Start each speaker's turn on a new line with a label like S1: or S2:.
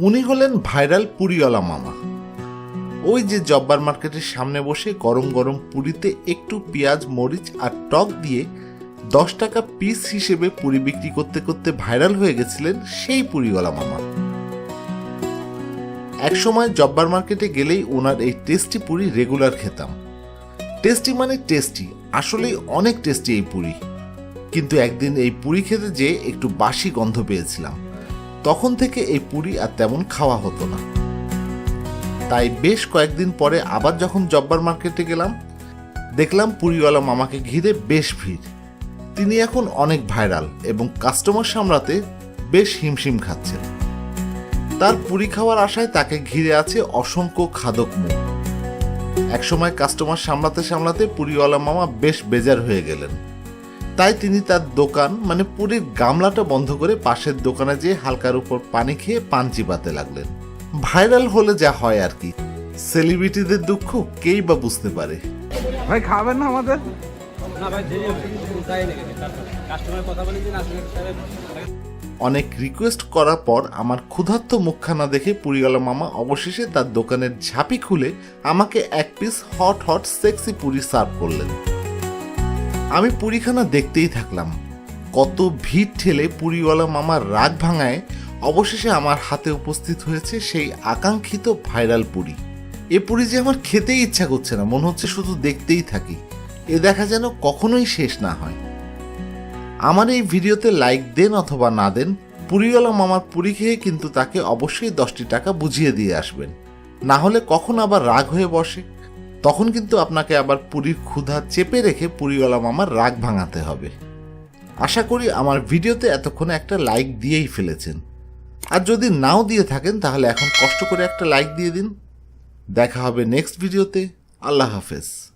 S1: উনি হলেন ভাইরাল পুরিওয়ালা মামা। ওই যে জব্বার মার্কেটের সামনে বসে গরম গরম পুরিতে একটু পেঁয়াজ, মরিচ আর টক দিয়ে দশ টাকা পিস হিসেবে পুরি বিক্রি করতে করতে ভাইরাল হয়ে গেছিলেন সেই পুরিওয়ালা মামা। একসময় জব্বার মার্কেটে গেলেই ওনার এই টেস্টি পুরি রেগুলার খেতাম। টেস্টি মানে টেস্টি, আসলেই অনেক টেস্টি এই পুরি। কিন্তু একদিন এই পুরি খেতে যেয়ে একটু বাসি গন্ধ পেয়েছিলাম। তখন থেকে এই পুরি আর তেমন খাওয়া হতো না। তাই বেশ কয়েকদিন পরে আবার যখন জব্বার মার্কেটে গেলাম, দেখলাম পুরিওয়ালা মামাকে ঘিরে বেশ ভিড়। তিনি এখন অনেক ভাইরাল এবং কাস্টমার সামলাতে বেশ হিমশিম খাচ্ছেন। তার পুরি খাওয়ার আশায় তাকে ঘিরে আছে অসংখ্য খাদক মুখ। একসময় কাস্টমার সামলাতে সামলাতে পুরিওয়ালা মামা বেশ বেজার হয়ে গেলেন। তাই তিনি তার দোকান মানে পুরীর গামলাটা বন্ধ করে পাশের দোকানে যেয়ে হালকার উপর পানি খেয়ে পান চিবাতে লাগলেন। ভাইরাল হলে যা হয় আর কি। সেলিব্রিটিদের দুঃখ কেই বা বুঝতে পারে।
S2: ভাই খাবেন না আমাদের?
S1: অনেক রিকোয়েস্ট করার পর আমার ক্ষুধার্ত মুখখানা দেখে পুরিওয়ালা মামা অবশেষে তার দোকানের ঝাঁপি খুলে আমাকে এক piece hot hot sexy puri serve করলেন। আমি পুরীখানা দেখতেই থাকলাম। কত ভিড় ঠেলে পুরিওয়ালা মামার রাগ ভাঙায়, অবশেষে আমার হাতে উপস্থিত হয়েছে সেই আকাঙ্ক্ষিত ভাইরাল পুরি। এ পুরি যে আমার খেতেই ইচ্ছা করছে না, মনে হচ্ছে শুধু দেখতেই থাকি। এ দেখা যেন কখনোই শেষ না হয়। আমার এই ভিডিওতে লাইক দেন অথবা না দেন, পুরিওয়ালা মামার পুরি খেয়ে কিন্তু তাকে অবশ্যই দশটি টাকা বুঝিয়ে দিয়ে আসবেন। না হলে কখন আবার রাগ হয়ে বসে? তখন কিন্তু আপনাকে আবার পুরীর ক্ষুধা চেপে রেখে পুরীওয়ালা মামার রাগ ভাঙাতে হবে। আশা করি আমার ভিডিওতে এতক্ষণে একটা লাইক দিয়েই ফেলেছেন। আর যদি নাও দিয়ে থাকেন, তাহলে এখন কষ্ট করে একটা লাইক দিয়ে দিন। দেখা হবে নেক্সট ভিডিওতে। আল্লাহ হাফেজ।